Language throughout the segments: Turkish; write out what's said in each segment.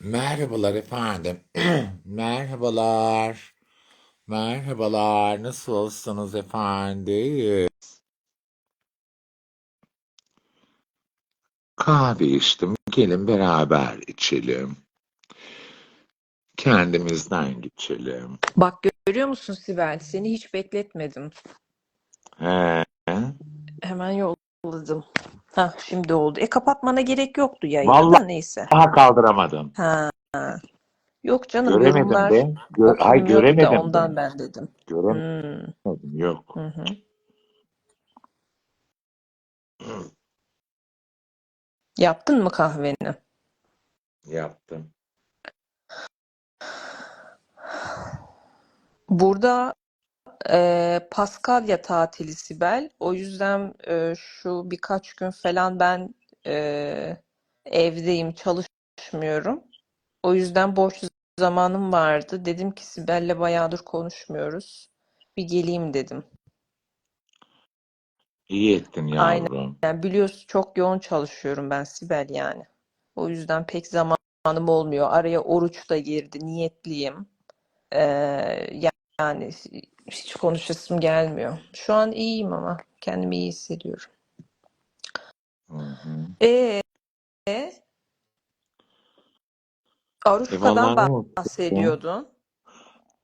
Merhabalar efendim. Merhabalar. Merhabalar. Nasılsınız efendim? Kahve içtim. Gelin beraber içelim. Kendimizden geçelim. Bak görüyor musun Sibel? Seni hiç bekletmedim. He. Hemen yolladım. Ha şimdi oldu. E kapatmana gerek yoktu yayını Vallahi da neyse. kaldıramadım. Ha. Yok canım Göremedim yorumlar de. Gö Ay okunmuyordu da göremedim de. ondan ben dedim. Göremedim. Hmm. Yok. Hı hı. Yaptın mı kahveni? Yaptım. Burada e, Paskalya tatili Sibel. O yüzden e, şu birkaç gün falan ben e, evdeyim, çalışmıyorum. O yüzden boş zamanım vardı. Dedim ki Sibel'le bayağıdır konuşmuyoruz. Bir geleyim dedim. İyi ettin Aynen. yavrum. Yani biliyorsun çok yoğun çalışıyorum ben Sibel yani. O yüzden pek zamanım olmuyor. Araya oruç da girdi. Niyetliyim. Ee, ya- yani hiç konuşasım gelmiyor. Şu an iyiyim ama kendimi iyi hissediyorum. Hı hı. Ee, E Aruşka'dan olsun? bahsediyordun.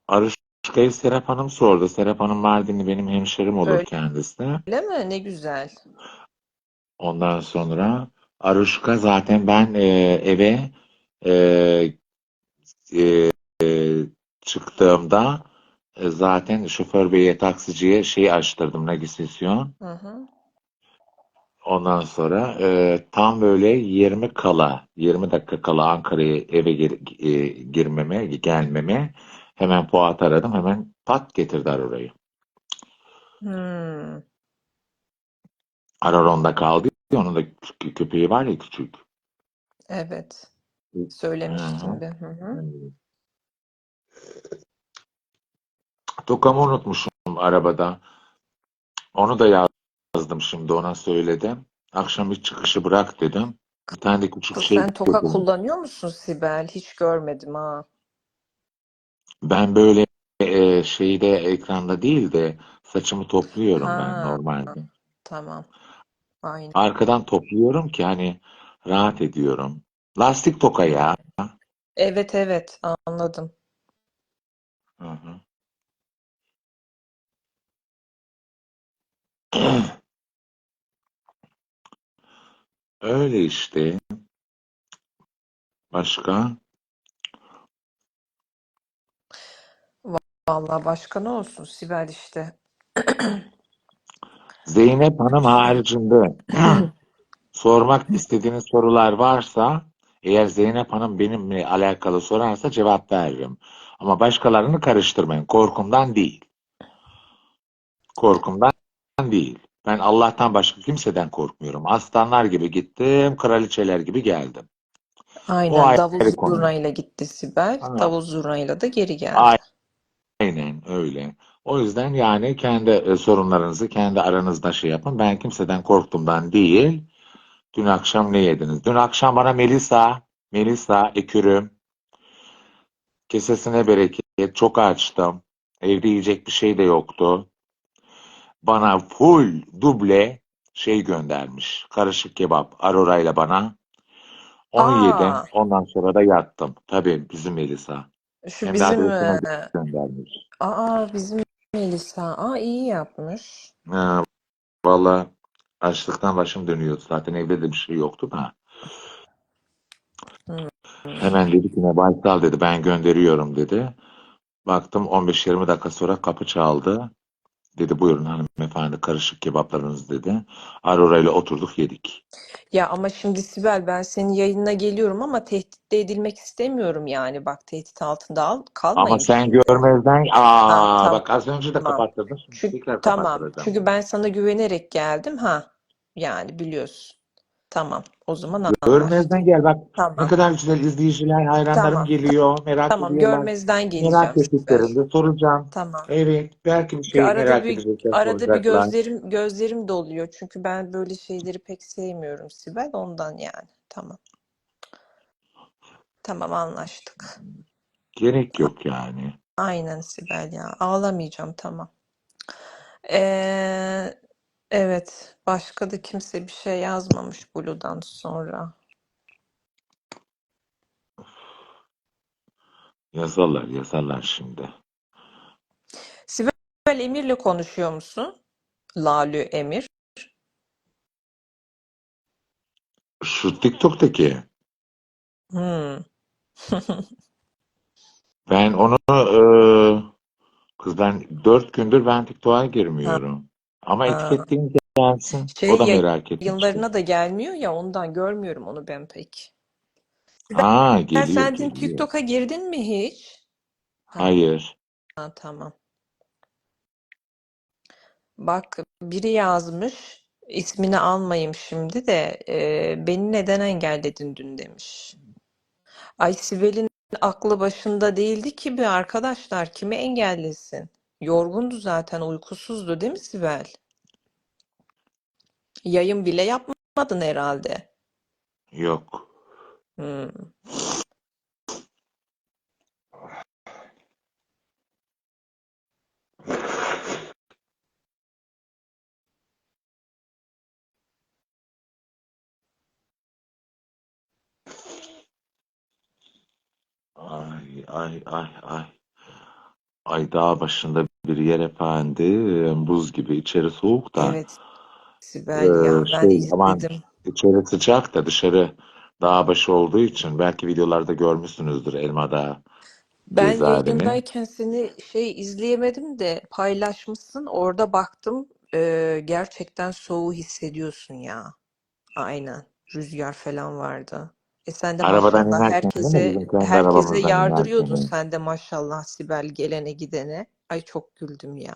Aruşka'yı Serap Hanım sordu. Serap Hanım Mardinli benim hemşerim olur Öyle kendisi. mi? Ne güzel. Ondan sonra Aruşka zaten ben e, eve e, e, e, çıktığımda e, zaten şoför beye taksiciye şey açtırdım. Hı hı. Ondan sonra e, tam böyle 20 kala 20 dakika kala Ankara'ya eve gir- e, girmeme gelmeme hemen Fuat aradım hemen pat getirdiler orayı. Hmm. Araron'da kaldı. Onun da kö- köpeği var ya küçük. Evet. Hı hı. Tokamı unutmuşum arabada. Onu da yazdım şimdi ona söyledim. Akşam bir çıkışı bırak dedim. Bir tane de küçük Kız şey sen toka dedim. kullanıyor musun Sibel? Hiç görmedim ha. Ben böyle e, şeyde ekranda değil de saçımı topluyorum ben Ha, normalde. tamam. Aynen. Arkadan topluyorum ki hani rahat ediyorum. Lastik toka ya. Evet evet anladım. Hı hı. Öyle işte. Başka? Vallahi başka ne olsun Sibel işte. Zeynep Hanım haricinde sormak istediğiniz sorular varsa eğer Zeynep Hanım benimle alakalı sorarsa cevap veririm. Ama başkalarını karıştırmayın. Korkumdan değil. Korkumdan değil. Ben Allah'tan başka kimseden korkmuyorum. Aslanlar gibi gittim, kraliçeler gibi geldim. O Aynen davul ayrı konu. zurnayla gitti Sibel. Ha, Davul zurnayla da geri geldi. Aynen öyle. O yüzden yani kendi e, sorunlarınızı kendi aranızda şey yapın. Ben kimseden korktuğumdan değil. Dün akşam ne yediniz? Dün akşam bana Melisa, Melisa ekürüm, kesesine bereket, çok açtım. Evde yiyecek bir şey de yoktu. Bana full duble şey göndermiş. Karışık kebap Arora'yla bana. Onu yedim. Aa, Ondan sonra da yattım. Tabii bizim Melisa. şu Hem de bizim adresine e, göndermiş. aa bizim Melisa. Aa iyi yapmış. Ha, Valla açlıktan başım dönüyordu. Zaten evde de bir şey yoktu da. Hmm. Hemen dedi ki ne Baysal dedi ben gönderiyorum dedi. Baktım 15-20 dakika sonra kapı çaldı. Dedi buyurun hanımefendi karışık kebaplarınız dedi. Aurora ile oturduk yedik. Ya ama şimdi Sibel ben senin yayınına geliyorum ama tehdit de edilmek istemiyorum yani. Bak tehdit altında al, Ama kalmayayım sen görmezden Ha aa bak az önce de tamam. kapattırdın Çünkü tamam. Çünkü ben sana güvenerek geldim ha. Yani biliyorsun. Tamam. O zaman anlaştık. Görmezden gel bak ne Tamam. kadar güzel izleyiciler, hayranlarım Tamam. geliyor, merak Tamam. ediyorlar. Görmezden Merak geleceğim Sibel. ettiklerinde soracağım. Tamam. Evet, belki bir Çünkü şey arada merak bir edecekler, arada bir soracaklar. gözlerim gözlerim doluyor. Çünkü ben böyle şeyleri pek sevmiyorum Sibel. Ondan yani. Tamam. Tamam anlaştık. Gerek yok yani. Aynen Sibel ya. Ağlamayacağım tamam. Ee, evet. Başka da kimse bir şey yazmamış Blue'dan sonra. Yazarlar, yazarlar şimdi. Sibel Emir'le konuşuyor musun? Lalü Emir. Şu TikTok'taki Hmm. ben onu eee, kız ben dört gündür ben TikTok'a girmiyorum. Ama ha. etiketleyin gelsin. O Şey da merak etmişti. yayınlarına da gelmiyor ya ondan görmüyorum onu ben pek. Aa geliyor sen dün geliyor. TikTok'a girdin mi hiç? Ha, Hayır. ha, tamam. Bak biri yazmış. ismini almayayım şimdi de e, beni neden engelledin dün demiş. Ay Sibel'in aklı başında değildi ki bir arkadaşlar kimi engellesin? Yorgundu zaten uykusuzdu değil mi Sibel? Yayın bile yapmadın herhalde. Yok. Hmm. Ay ay ay ay. Ay dağ başında bir yer efendim. Buz gibi içeri soğuk da. Evet Sibel ya Ee, ben şey aman izledim. içeri sıcak da dışarı dağ başı olduğu için belki videolarda görmüşsünüzdür Elmadağ Ben cezaevini. yayındayken seni şey izleyemedim de paylaşmışsın. Orada baktım. Ee, gerçekten soğuğu hissediyorsun ya. Aynen. Rüzgar falan vardı. E sen de Arabadan maşallah inerken değil mi? herkese Bizim kendi herkese arabamızdan yardırıyordun inerken. sen de maşallah Sibel gelene gidene. Ay çok güldüm ya.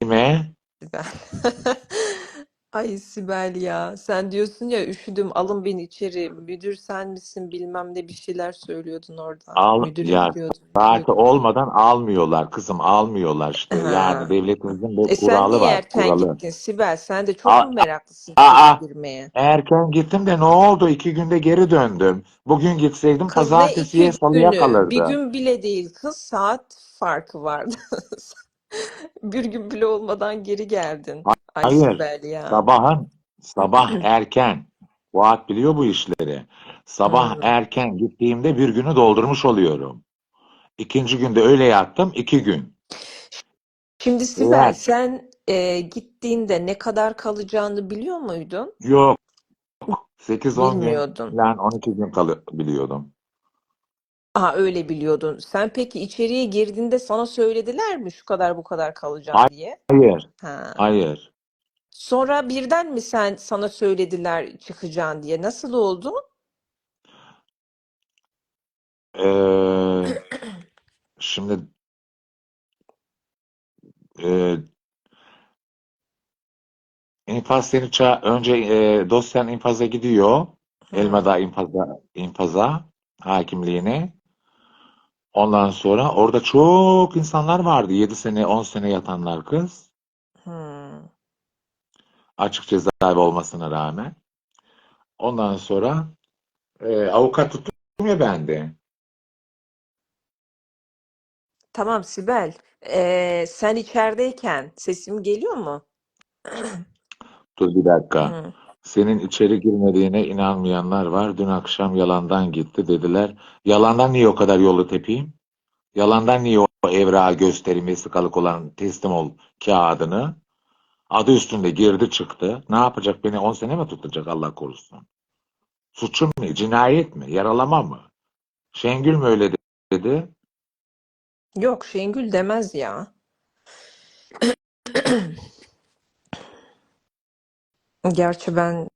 Kime? Sibel. Ay Sibel ya. Sen diyorsun ya üşüdüm alın beni içeri. Müdür sen misin bilmem ne bir şeyler söylüyordun orada. Al, Müdüre ya gidiyordun. saati Diyordun. olmadan almıyorlar kızım almıyorlar işte. Yani Ha. devletimizin bir E sen kuralı niye var erken kuralı. gittin Sibel? Sen de çok A- mu meraklısın içeri Aa, girmeye? erken gittim de ne oldu? İki günde geri döndüm. Bugün gitseydim Kız ne pazartesiye iki salıya günü? Bir kalırdı. gün bile değil kız. Saat farkı vardı. Bir gün bile olmadan geri geldin. Ay Hayır. Ya. Sabahın sabah erken. Fuat biliyor bu işleri. Sabah Hmm. erken gittiğimde bir günü doldurmuş oluyorum. İkinci günde öyle yattım. iki gün. Şimdi Sibel Eğer sen e, gittiğinde ne kadar kalacağını biliyor muydun? yok 8-10 gün falan 12 gün kalabiliyordum. Aha öyle biliyordun. Sen peki içeriye girdiğinde sana söylediler mi şu kadar bu kadar kalacağım diye? Hayır. Ha. Hayır. Sonra birden mi sen sana söylediler çıkacaksın diye? Nasıl oldu? Ee, şimdi e, infaz seni ça önce e, dosyan infaza gidiyor. Hı. Elmadağ infaza, infaza hakimliğine. Ondan sonra orada çok insanlar vardı. 7 sene 10 sene yatanlar kız. Açık cezaevi olmasına rağmen. Ondan sonra e, avukat tuttum ya ben de. Tamam Sibel. Ee, sen içerideyken sesim geliyor mu? Dur bir dakika. Hı. Senin içeri girmediğine inanmayanlar var. Dün akşam yalandan gitti dediler. Yalandan niye o kadar yolu tepeyim? Yalandan niye o evrağı göstereyim vesikalık olan teslim ol kağıdını? Adı üstünde girdi çıktı. Ne yapacak beni 10 sene mi tutacak Allah korusun? Suçum ne? Cinayet mi? Yaralama mı? Şengül mü öyle dedi? Yok Şengül demez ya. Gerçi ben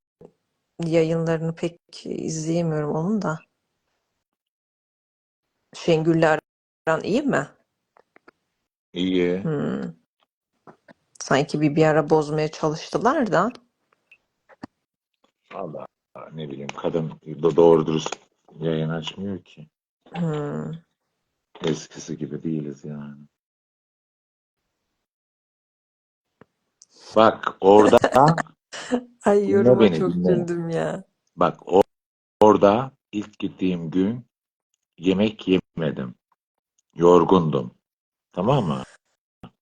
yayınlarını pek izleyemiyorum onun da. Şengül'le aran iyi mi? İyi. Hmm. Sanki bir bir ara bozmaya çalıştılar da. Allah ne bileyim kadın da doğru dürüst yayın açmıyor ki. Hmm. Eskisi gibi değiliz yani. Bak orada Ay yoruma beni, çok dinle. güldüm ya. bak o- orada ilk gittiğim gün yemek yemedim. Yorgundum. Tamam mı?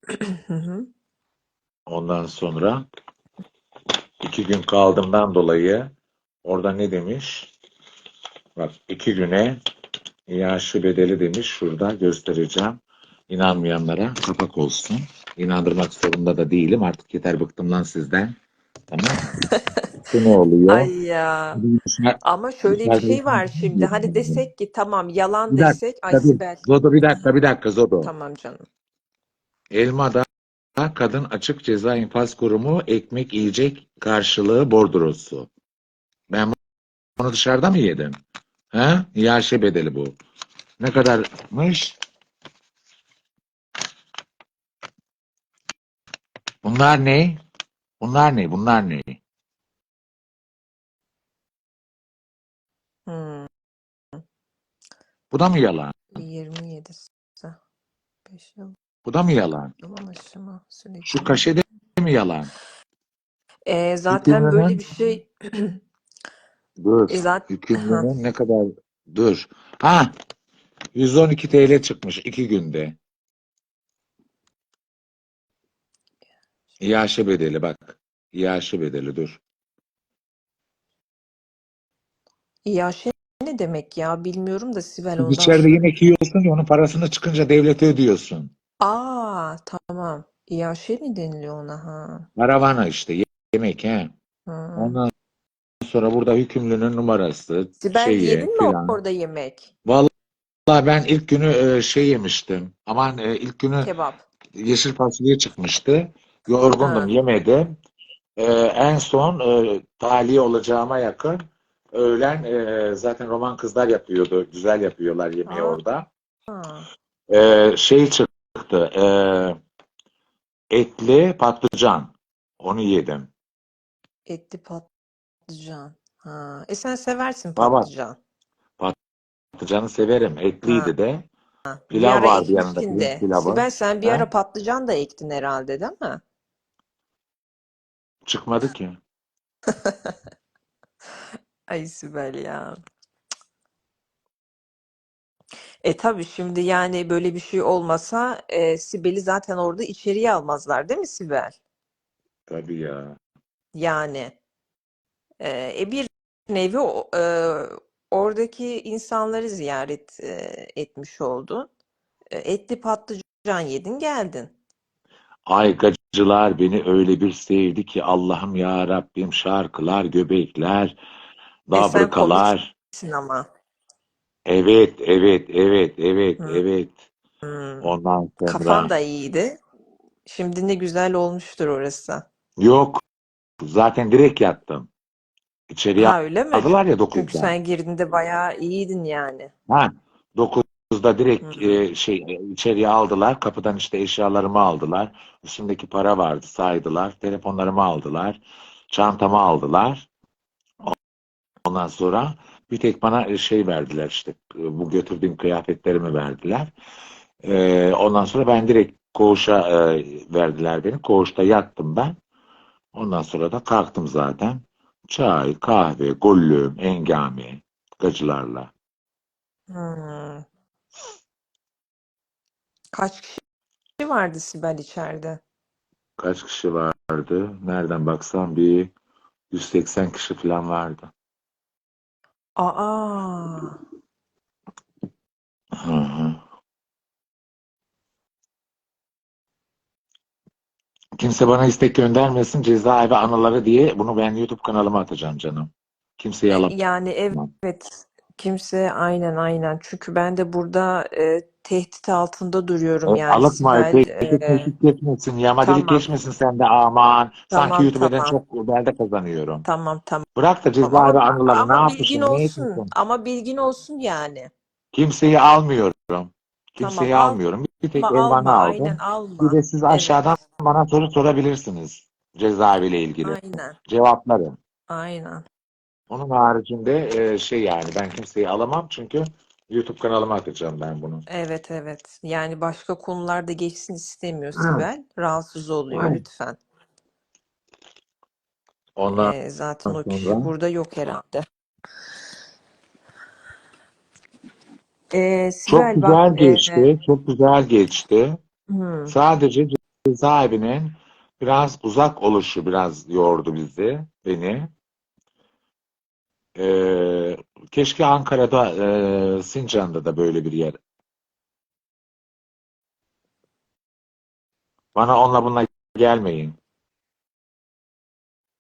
Hı hı. Ondan sonra iki gün kaldığımdan dolayı orada ne demiş? Bak iki güne yaşı bedeli demiş. Şurada göstereceğim. İnanmayanlara kapak olsun. İnandırmak zorunda da değilim. Artık yeter bıktım lan sizden. Tamam? Bu ne oluyor? Ay ya. Ama şöyle bir şey var şimdi. Hani desek ki tamam yalan Bir dakika, desek. Ay Tabii. Sibel. Zodo bir dakika bir dakika Zodo. Tamam canım. Elmada kadın açık ceza infaz kurumu ekmek yiyecek karşılığı bordrosu. Ben bunu dışarıda mı yedim? He? Yaşı bedeli bu. Ne kadarmış? Bunlar ne? Bunlar ne? Bunlar ne? Hmm. Bu da mı yalan? 27 5 yıl Bu da mı yalan? sürekli. Şu kaşe de mi yalan? Ee, zaten böyle Hükümlünün bir şey dur. e, zaten ne kadar dur. Ha 112 TL çıkmış iki günde. İyaşe bedeli bak. İyaşe bedeli dur. İyaşe ne demek ya bilmiyorum da Sibel ondan içeride yemek yiyorsun ya onun parasını çıkınca devlete ödüyorsun. Aa tamam. İyaşe mi deniliyor ona ha? Karavana işte ye- yemek he. Hı. Ondan sonra burada hükümlünün numarası Sibel şeyi yedin mi filan. orada yemek? Vallahi ben ilk günü e, şey yemiştim. Aman e, ilk günü Kebap. yeşil fasulye çıkmıştı. Yorgundum Ha. yemedim. E, en son e, tahliye olacağıma yakın öğlen e, zaten roman kızlar yapıyordu. Güzel yapıyorlar yemeği Aa. orada. Ha. E, şey çıktı. E, etli patlıcan. Onu yedim. Etli patlıcan. Ha. E sen seversin Baba patlıcan. patlıcanı severim. Etliydi de. Bir Pilav ara vardı yanında. ekmiştin de. pilavı. Sibel sen bir He? ara patlıcan da ektin herhalde değil mi? Çıkmadı ki. Ay Sibel ya. E tabii şimdi yani böyle bir şey olmasa e, Sibel'i zaten orada içeriye almazlar değil mi Sibel? Tabii ya. Yani e, e, bir nevi o- e, oradaki insanları ziyaret e, etmiş oldun. E, etli patlıcan yedin geldin. Ay gacılar beni öyle bir sevdi ki Allah'ım ya Rabbim şarkılar, göbekler, E sen dabrikalar. komiksin ama. Evet, evet, evet, evet, Hı, evet. hı. Ondan Kafan sonra da iyiydi. Şimdi ne güzel olmuştur orası. yok. Zaten direkt yattım. İçeriye Ha öyle mi? aldılar ya Çünkü 9'da. sen girdiğinde bayağı iyiydin yani. Ha, 9'da direkt Hı. e, şey e, içeriye aldılar. Kapıdan işte eşyalarımı aldılar. Üstümdeki para vardı, saydılar. Telefonlarımı aldılar. Çantamı aldılar. Ondan sonra bir tek bana e, şey verdiler işte e, bu götürdüğüm kıyafetlerimi verdiler. Ee, ondan sonra ben direkt koğuşa e, verdiler beni. Koğuşta yattım ben. Ondan sonra da kalktım zaten. Çay, kahve, gollüm, engame, gacılarla. Hmm. Kaç kişi vardı Sibel içeride? Kaç kişi vardı? Nereden baksam bir 180 kişi falan vardı. Aa, Hı hı. Kimse bana istek göndermesin cezaevi anıları diye bunu ben YouTube kanalıma atacağım canım. Kimseye e, alamam. yani evet kimse aynen aynen çünkü ben de burada e, tehdit altında duruyorum E, yani alıkma tehdit meşik geçmesin, yağmacılık tamam geçmesin sen de aman. Sanki tamam YouTube'dan tamam çok belde kazanıyorum. tamım tamam Bırak da ama cezaevi anıları ne ama bilgin yapmışım, ne olsun ama bilgin olsun yani Kimseyi almıyorum. tamam Kimseyi alma almıyorum. Bir tek alma Elvan'ı aynen aldım. Bir alma de siz evet aşağıdan bana soru sorabilirsiniz cezaeviyle ilgili. aynen Cevaplarım. aynen Onun haricinde e, şey yani ben kimseyi alamam çünkü YouTube kanalıma atacağım ben bunu. Evet evet. Yani başka konularda geçsin istemiyor Hı. Sibel. Rahatsız oluyor Aynen. lütfen. Ondan Ee, zaten o kişi sonra burada yok herhalde. Ee, çok Sibel bak güzel e, geçti. Çok güzel geçti. hmm, Sadece cezaevinin biraz uzak oluşu biraz yordu bizi, beni. Ee, keşke Ankara'da, e, Sincan'da da böyle bir yer. Bana onunla bununla gelmeyin.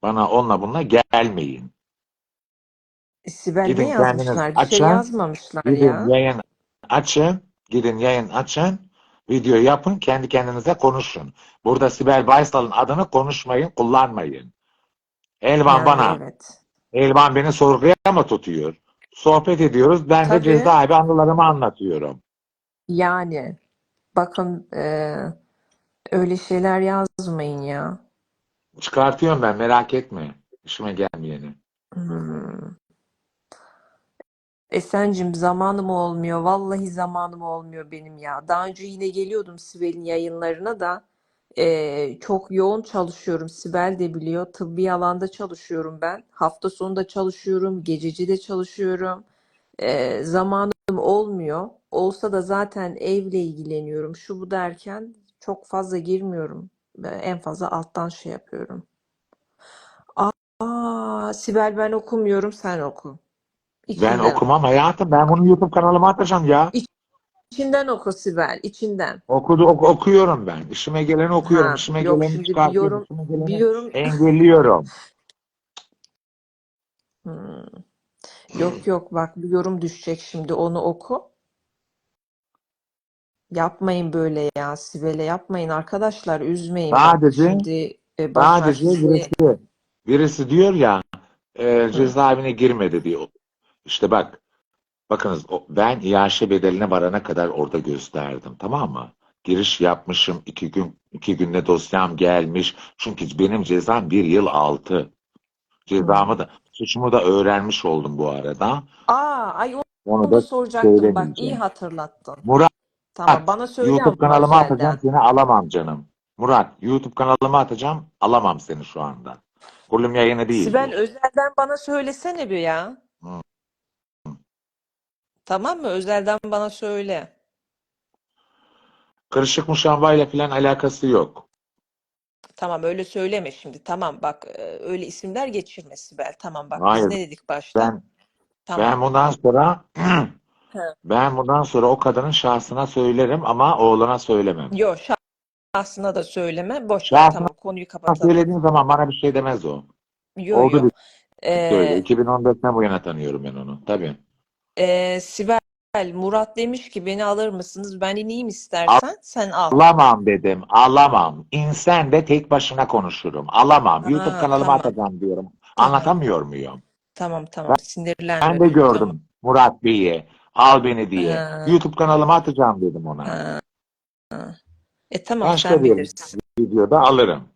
Bana onunla bununla gelmeyin. Sibel ne yazmışlar? Bir şey açın. yazmamışlar Gidin ya. yayın açın. Gidin yayın açın. Video yapın. Kendi kendinize konuşun. Burada Sibel Baysal'ın adını konuşmayın, kullanmayın. Elvan Yani bana, evet. Elvan beni sorguya mı tutuyor? Sohbet ediyoruz. Ben de Tabii. cezaevi anılarımı anlatıyorum. Yani bakın e, öyle şeyler yazmayın ya. Çıkartıyorum ben merak etme. İşime gelmeyeni. Hmm. Esencim zamanım olmuyor. Vallahi zamanım olmuyor benim ya. Daha önce yine geliyordum Sibel'in yayınlarına da eee, çok yoğun çalışıyorum. Sibel de biliyor. Tıbbi alanda çalışıyorum ben. Hafta sonu da çalışıyorum. Gececi de çalışıyorum. Eee, zamanım olmuyor. Olsa da zaten evle ilgileniyorum. Şu bu derken çok fazla girmiyorum. Ben En fazla alttan şey yapıyorum. Aa, Sibel ben okumuyorum sen oku. Ben İçinden okumam hayatım. Ben bunu YouTube kanalıma atacağım ya. İçinden oku Sibel, içinden. Okudu, ok- okuyorum ben. İşime geleni okuyorum. Ha, İşime yok geleni şimdi bir çıkartıyorum. yorum, İşime bir geleni yorum. engelliyorum. Hmm. Yok yok bak bir yorum düşecek şimdi onu oku. Yapmayın böyle ya Sibel'e yapmayın arkadaşlar üzmeyin bak Sadece şimdi e, sadece sizi. birisi birisi diyor ya e, cezaevine girmedi diyor. İşte bak bakınız ben iaşe bedeline varana kadar orada gösterdim tamam mı? Giriş yapmışım iki gün iki günde dosyam gelmiş. Çünkü benim cezam bir yıl altı. Cezamı da suçumu da öğrenmiş oldum bu arada. Aa, ay onu Onu da soracaktım bak iyi hatırlattın. Murat Tamam bana söyle YouTube kanalıma atacağım özelden. seni alamam canım. Murat YouTube kanalıma atacağım alamam seni şu anda. Kurum yayını değil Sibel bu. özelden bana söylesene bir ya. Hı. Tamam mı? Özelden bana söyle. Kırışık muşambayla falan alakası yok. Tamam öyle söyleme şimdi. Tamam bak e, öyle isimler geçirme Sibel. Tamam bak biz Hayır ne dedik başta? ben Tamam. ben bundan sonra ben bundan sonra o kadının şahsına söylerim ama oğluna söylemem. Yok şahsına da söyleme. Boş ver Şahsına tamam konuyu kapatalım. söylediğin zaman bana bir şey demez o. Yo Oldu yo. bir böyle. Ee, 2014'ten bu yana tanıyorum ben onu. Tabii. E, Sibel Murat demiş ki beni alır mısınız? Ben ineyim istersen sen al. Alamam dedim. Alamam. İnsan de tek başına konuşurum. Alamam. YouTube Ha, kanalıma tamam. atacağım diyorum. Tamam. Anlatamıyor muyum? Tamam tamam Ben sinirlenme. de Tamam. gördüm Murat Bey'i. Al beni diye. Ha, YouTube kanalıma atacağım dedim ona. ha, ha. E tamam Başka sen bir bilirsin. videoda alırım.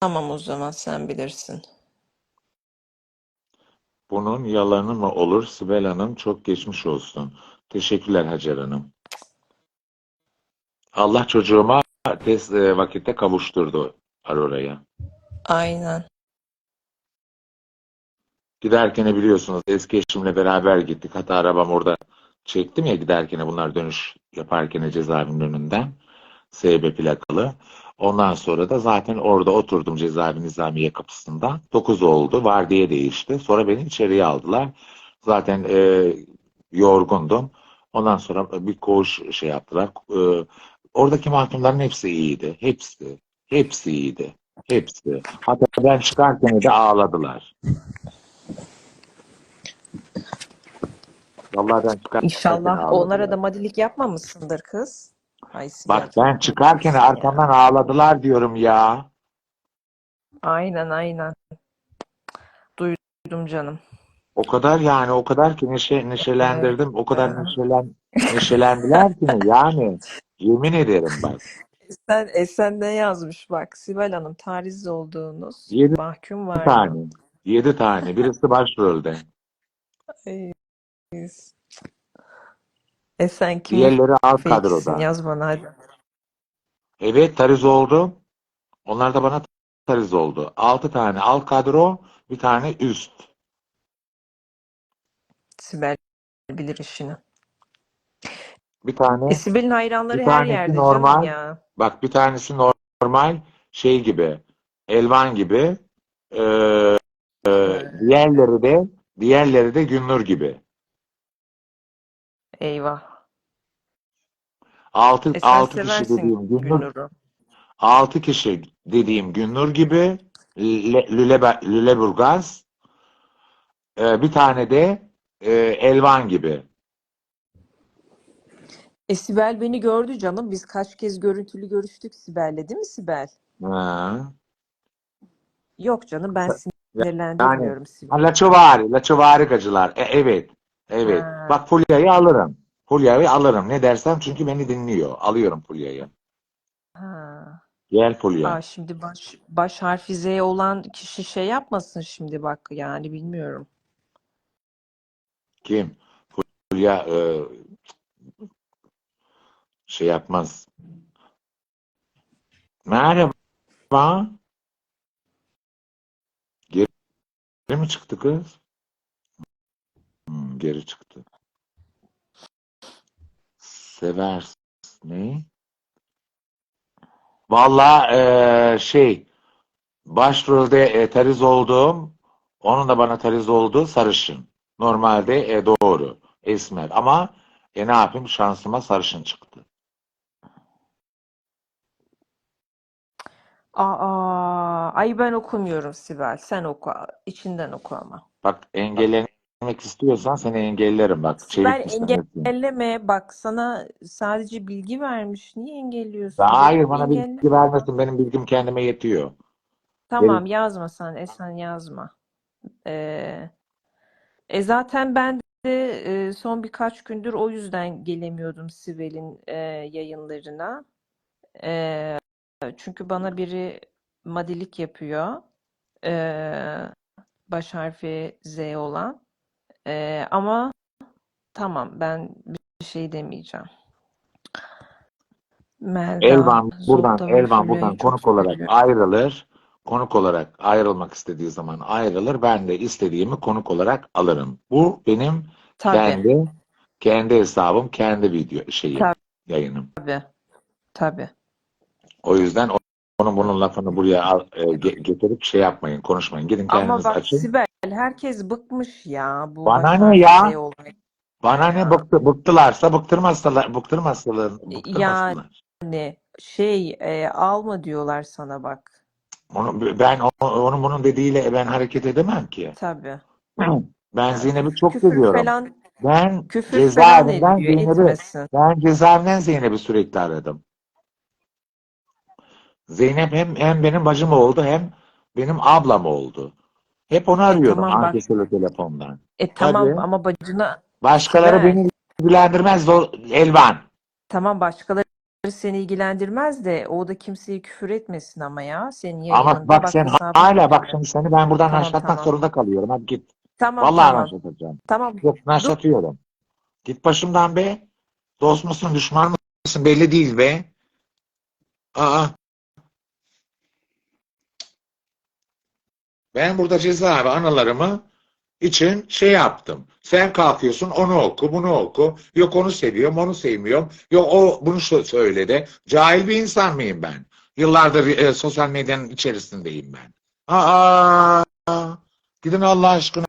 Tamam o zaman sen bilirsin. Bunun yalanı mı olur Sibel Hanım? Çok geçmiş olsun. Teşekkürler Hacer Hanım. Allah çocuğuma tez e, vakitte kavuşturdu Aurora'ya. Aynen. Giderken biliyorsunuz eski eşimle beraber gittik. Hatta arabam orada çektim ya giderken bunlar dönüş yaparken cezaevinin önünden. SB plakalı. Ondan sonra da zaten orada oturdum cezaevi nizamiye kapısında. 9 oldu. Vardiya değişti. Sonra beni içeriye aldılar. Zaten e, yorgundum. Ondan sonra bir koğuş şey yaptılar. E, oradaki mahkumların hepsi iyiydi. Hepsi. Hepsi iyiydi. Hepsi. Hatta ben çıkarken de ağladılar. Vallahi ben çıkarken İnşallah onlara ağladılar. da madilik yapmamışsındır kız. Bak ben çıkarken arkamdan ağladılar diyorum ya. Aynen aynen. Duydum canım. O kadar yani o kadar ki neşe, Evet. neşelendirdim. O kadar neşelen, neşelendiler ki yani yemin ederim bak. Esen, Esen ne yazmış bak. Sibel Hanım tariz olduğunuz Yedi mahkum var tane. Yedi tane. Birisi başrolde. Ay, Esen kimin Diğerleri alt fake'isin? kadroda. Yaz bana hadi. Evet tariz oldu. Onlar da bana tariz oldu. Altı tane alt kadro, bir tane üst. Sibel bilir işini. Bir tane E Sibel'in hayranları bir her tanesi yerde normal. canım ya. Bak bir tanesi normal şey gibi. Elvan gibi. Ee, e, diğerleri de diğerleri de Günnur gibi. Eyvah. Altı, E altı kişi dediğim Günnur, altı kişi dediğim Günnur gibi Le- Lüle, Lüleburgaz ee, bir tane de e, Elvan gibi. E Sibel beni gördü canım. Biz kaç kez görüntülü görüştük Sibel'le değil mi Sibel? Ha. Yok canım ben Yani sinirlendirmiyorum Sibel. ha, Laçovari, Laçovari gacılar. E, evet, evet. Ha. Bak Fulya'yı alırım. Fulya'yı alırım. Ne dersem çünkü beni dinliyor. Alıyorum Fulya'yı. Ha. Gel Fulya. Aa, şimdi baş, baş harfi Z olan kişi şey yapmasın şimdi bak yani bilmiyorum. Kim? Fulya e, şey yapmaz. Merhaba. Geri mi çıktı kız? Hmm, geri çıktı. Seversin. Ne? Vallahi e, şey başrolde e, teriz olduğum onun da bana teriz olduğu sarışın. Normalde e, doğru. Esmer. Ama e, ne yapayım şansıma sarışın çıktı. Aa, ay ben okumuyorum Sibel. Sen oku. içinden oku ama. Bak engellemek istiyorsan seni engellerim bak. Misin? engelleme. Bak sana sadece bilgi vermiş. Niye engelliyorsun? Hayır bana engelle- bilgi vermesin. Benim bilgim kendime yetiyor. Tamam yazma sen. Esen yazma. Ee, e zaten ben de e, son birkaç gündür o yüzden gelemiyordum Sibel'in e, yayınlarına. E, çünkü bana biri madilik yapıyor. E, baş harfi Z olan. E, ama tamam ben bir şey demeyeceğim. Melda, Elvan buradan Zolta ve Elvan buradan konuk olarak seviyorum. ayrılır. Konuk olarak ayrılmak istediği zaman ayrılır. Ben de istediğimi konuk olarak alırım. Bu benim Tabii, kendi kendi hesabım, kendi video şeyim, Tabii. yayınım. tabii, tabii. O yüzden onun bunun lafını buraya al- e, ge- getirip şey yapmayın, konuşmayın. Gidin Ama kendiniz bak açın. Sibel, herkes bıkmış ya bu Bana baş ne ya? Olmak. Bana ne bıktı, bıktılarsa bıktırmazsalar, bıktırmazsalar, bıktırmasınlar. Yani şey e, alma diyorlar sana bak. Onu, ben o- onun bunun dediğiyle ben hareket edemem ki. Tabii. Ben Zeynep'i çok küfür seviyorum. falan Ben küfür falan cezaevinden ediyor, Zeynep'i etmesin. ben cezaevinden Zeynep'i sürekli aradım. Zeynep hem hem benim bacım oldu hem benim ablam oldu. Hep onu arıyordum tamam bak. ankesörlü telefondan. E tamam Tabii. ama bacına Başkaları Sibel. beni ilgilendirmez Elvan. tamam başkaları seni ilgilendirmez de o da kimseye küfür etmesin ama ya senin Ama bak bak sen hala bak şimdi seni ben buradan Tamam, haşlatmak tamam. zorunda kalıyorum. Hadi git. Tamam Vallahi tamam. haşlatacağım. Tamam. Yok haşlatıyorum. Git başımdan be. Dost musun düşman mısın belli değil be. Aa. Ben burada cezaevi anılarımı için şey yaptım. Sen kalkıyorsun onu oku bunu oku. Yok onu seviyorum onu sevmiyorum. Yok o bunu söyledi. Cahil bir insan mıyım ben? Yıllardır e, sosyal medyanın içerisindeyim ben. Aa. Gidin Allah aşkına.